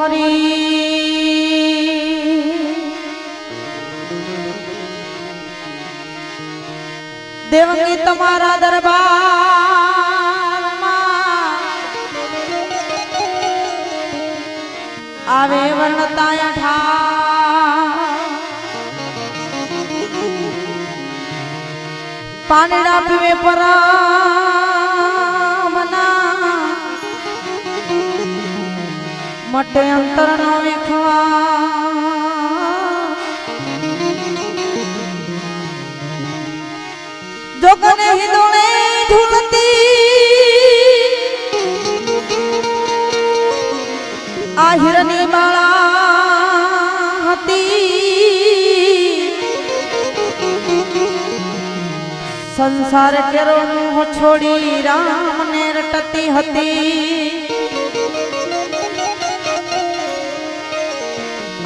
હરી દેવકી તમારા દરબાર આવે વર્ણતાય ઠા પાણીડા પીવે પરામના મટે અંતર નો વેખવા જોગને હિંદોળે ઝૂલતી આ હિરની માળા હતી. સંસાર કેરો છોડી રામને રટતી હતી.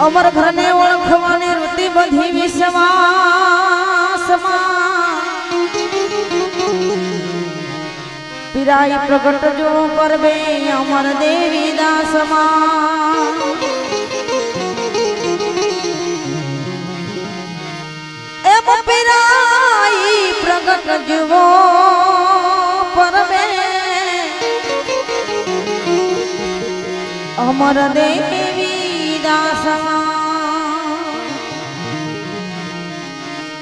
અમર ઘરને ઓળખવાની વૃત્તિ બધી વિશ્વાસમાં. પીરાઈ પ્રગટ જો કરવે અમર દેવી દાસમાં. એમ પીરાઈ પ્રગટ જુઓ પરમે. અમર દેવી દાસમાં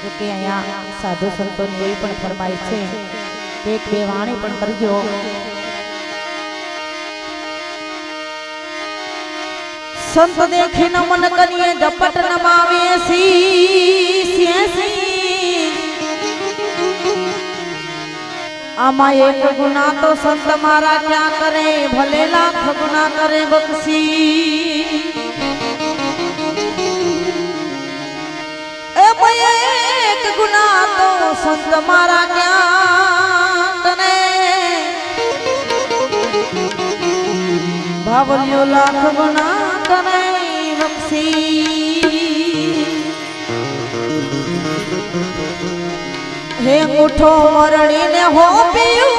જો કે અહીંયા સાધુ સંતોની એવી પણ ફરમાય છે કે એક બે વાણી પણ કરજો. સંત દેખીને મન કરીએ ઝપટ નમાવે સી આમાં એક ગુના તો સંત મારા ક્યાં કરે? ભલે લાખ ગુના કરે બક્ષી. એક ગુના તો સંત મારા ક્યાં કરે ભાવલ્યો લાખ ગુના તને બક્ષી હે મુઠો મરણીને હો પીયું.